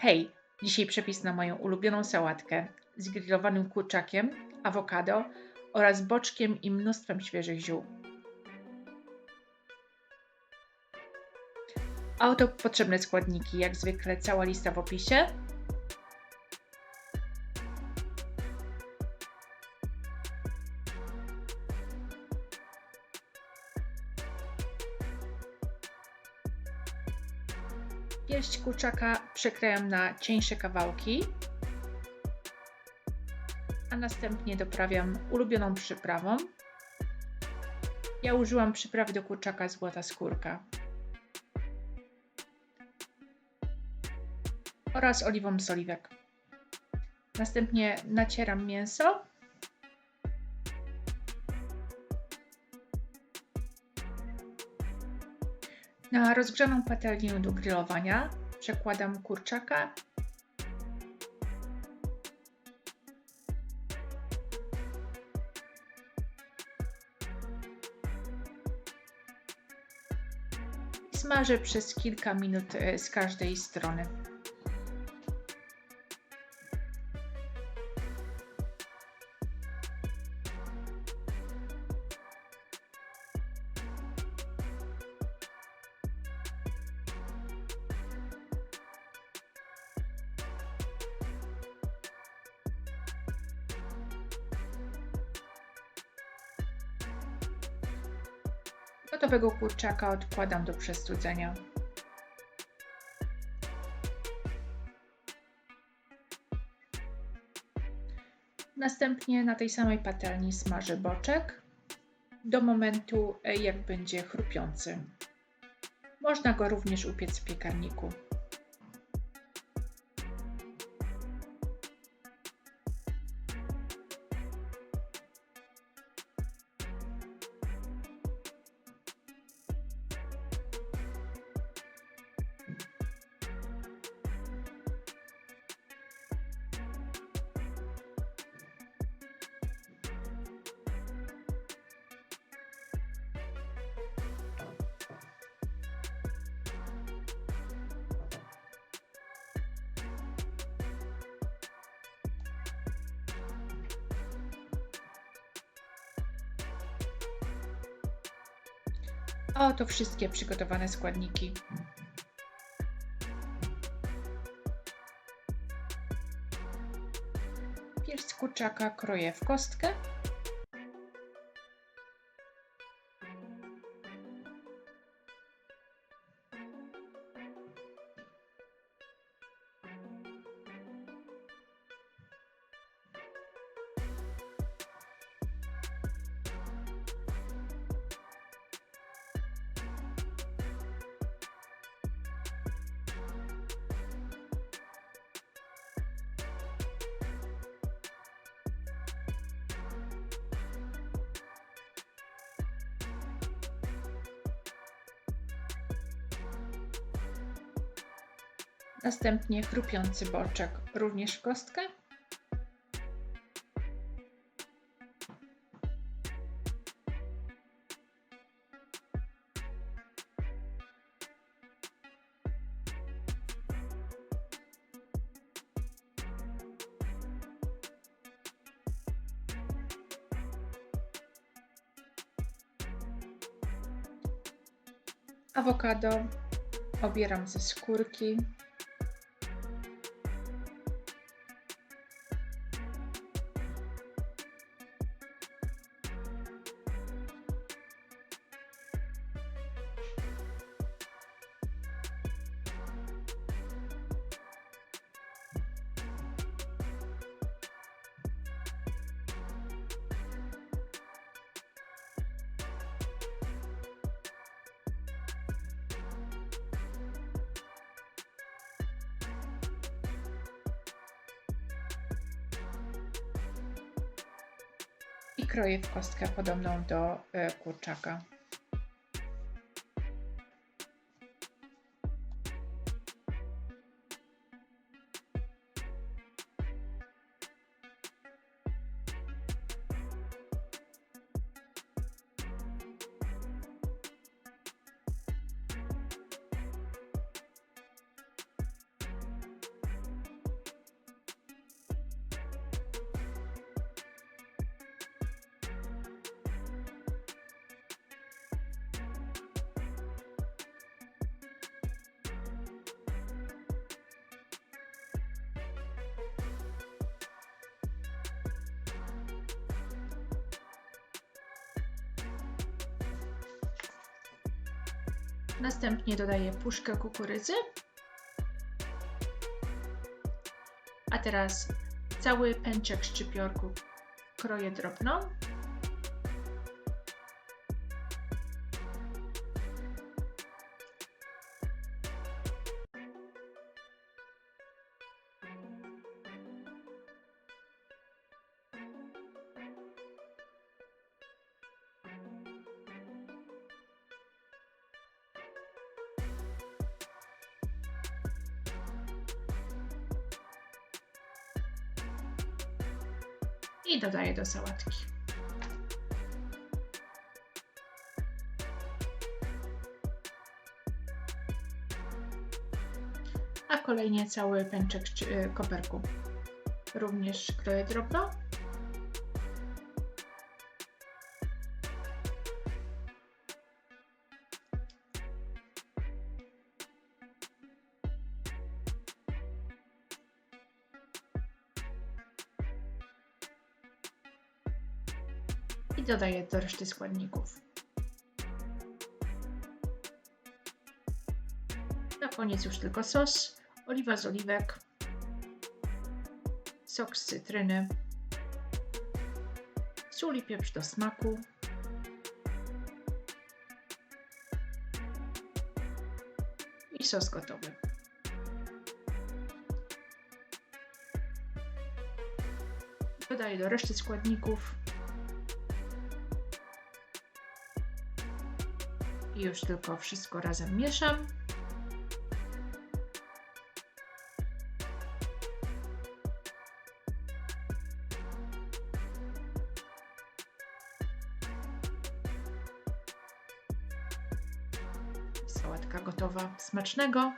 Hej, dzisiaj przepis na moją ulubioną sałatkę z grillowanym kurczakiem, awokado oraz boczkiem i mnóstwem świeżych ziół. A oto potrzebne składniki, jak zwykle cała lista w opisie. Pierś kurczaka przekrajam na cieńsze kawałki, a następnie doprawiam ulubioną przyprawą. Ja użyłam przyprawy do kurczaka złota skórka oraz oliwą z oliwek. Następnie nacieram mięso Na rozgrzaną patelnię do grillowania przekładam kurczaka. Smażę przez kilka minut e, z każdej strony. Gotowego kurczaka odkładam do przestudzenia. Następnie na tej samej patelni smażę boczek do momentu, e, jak będzie chrupiący. Można go również upiec w piekarniku. A oto wszystkie przygotowane składniki. Pierś kurczaka kroję w kostkę. Następnie chrupiący boczek również w kostkę. Awokado obieram ze skórki. Kroję w kostkę podobną do e, kurczaka. Następnie dodaję puszkę kukurydzy. A teraz cały pęczek szczypiorku kroję drobno. I dodaję do sałatki. A kolejnie cały pęczek y, koperku. Również kroję drobno. Dodaję do reszty składników. Na koniec już tylko sos, oliwa z oliwek, sok z cytryny, sól i pieprz do smaku, i sos gotowy. Dodaję do reszty składników. I już tylko wszystko razem mieszam. Sałatka gotowa. Smacznego!